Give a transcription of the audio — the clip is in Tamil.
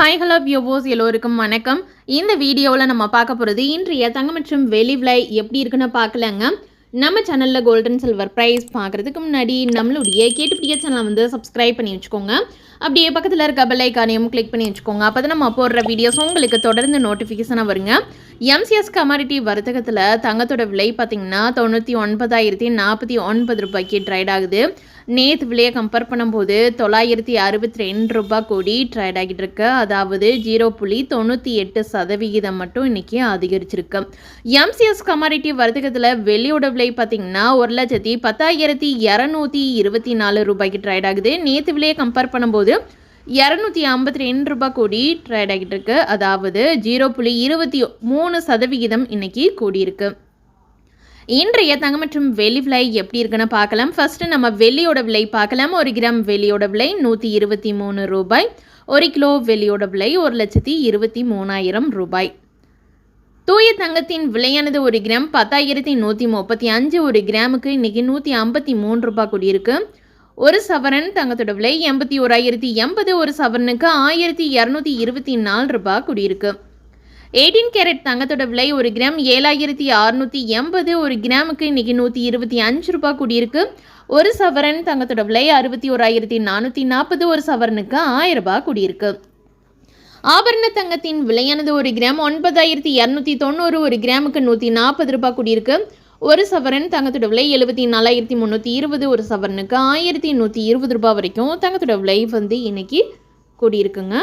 ஹாய் ஹலோ வியூவோஸ் எல்லோருக்கும் வணக்கம். இந்த வீடியோவில் நம்ம பார்க்க போகிறது இன்றைய தங்கம் மற்றும் வெளி விலை எப்படி இருக்குன்னு பார்க்கலங்க. நம்ம சேனலில் கோல்டன் சில்வர் ப்ரைஸ் பார்க்குறதுக்கு முன்னாடி நம்மளுடைய கேட்டுப்பிடிய சேனலை வந்து சப்ஸ்கிரைப் பண்ணி வச்சுக்கோங்க. அப்படியே பக்கத்தில் இருக்க பெல்லைக்கானையும் கிளிக் பண்ணி வச்சுக்கோங்க. அப்போ தான் நம்ம போடுற வீடியோஸ் உங்களுக்கு தொடர்ந்து நோட்டிஃபிகேஷனாக வருங்க. எம்சிஎஸ் கமாடிட்டி வர்த்தகத்தில் தங்கத்தோட விலை பார்த்திங்கன்னா தொண்ணூற்றி ஒன்பதாயிரத்தி நாற்பத்தி ஒன்பது ரூபாய்க்கு ட்ரைட் ஆகுது. நேற்று விலையை கம்பேர் பண்ணும்போது தொள்ளாயிரத்தி அறுபத்தி ரெண்டு ரூபாய் கோடி ட்ரேட் ஆகிட்டு இருக்கு. அதாவது ஜீரோ புள்ளி தொண்ணூற்றி எட்டு சதவிகிதம் மட்டும் இன்னைக்கு அதிகரிச்சிருக்கு. எம்சிஎஸ் கமாடிட்டி வர்த்தகத்தில் வெளியோட விலை பார்த்தீங்கன்னா ஒரு லட்சத்தி பத்தாயிரத்தி இரநூத்தி இருபத்தி நாலு ரூபாய்க்கு ட்ரேட் ஆகுது. நேற்று விலையை கம்பேர் பண்ணும்போது இரநூத்தி ஐம்பத்தி ரெண்டு ரூபாய் கோடி ட்ரேட் ஆகிட்டு இருக்கு. அதாவது ஜீரோ புள்ளி இருபத்தி மூணு சதவிகிதம் இன்னைக்கு கூடியிருக்கு. இன்றைய தங்கம் மற்றும் வெள்ளி விலை எப்படி இருக்குன்னு பார்க்கலாம். ஃபர்ஸ்ட் நம்ம வெள்ளியோட விலை பார்க்கலாம். ஒரு கிராம் வெள்ளியோட விலை நூற்றி இருபத்தி மூணு ரூபாய். ஒரு கிலோ வெள்ளியோட விலை ஒரு லட்சத்தி இருபத்தி மூணாயிரம் ரூபாய். தூய தங்கத்தின் விலையானது ஒரு கிராம் பத்தாயிரத்தி நூற்றி முப்பத்தி அஞ்சு ஒரு கிராமுக்கு இன்னைக்கு நூற்றி ஐம்பத்தி மூணு ரூபாய் கூடியிருக்கு. ஒரு சவரன் தங்கத்தோட விலை எண்பத்தி ஓராயிரத்தி எண்பது ஒரு சவரனுக்கு ஆயிரத்தி இரநூத்தி இருபத்தி நாலு ரூபாய் கூடியிருக்கு. எயிட்டீன் கேரட் தங்கத்தோட விலை ஒரு கிராம் ஏழாயிரத்தி அறுநூற்றி எண்பது ஒரு கிராமுக்கு இன்னைக்கு நூற்றி இருபத்தி அஞ்சு ரூபாய் கூடியிருக்கு. ஒரு சவரன் தங்கத்தோட விலை அறுபத்தி ஓராயிரத்தி நானூற்றி நாற்பது ஒரு சவரனுக்கு ஆயிரம் ரூபாய் கூடியிருக்கு. ஆபரண தங்கத்தின் விலையானது ஒரு கிராம் ஒன்பதாயிரத்தி இரநூத்தி தொண்ணூறு ஒரு கிராமுக்கு நூற்றி நாற்பது ரூபாய் கூடியிருக்கு. ஒரு சவரன் தங்கத்தோட விலை எழுபத்தி நாலாயிரத்தி முந்நூற்றி இருபது ஒரு சவரனுக்கு ஆயிரத்தி நூற்றி இருபது ரூபாய் வரைக்கும் தங்கத்தோட விலை வந்து இன்னைக்கு கூடியிருக்குங்க.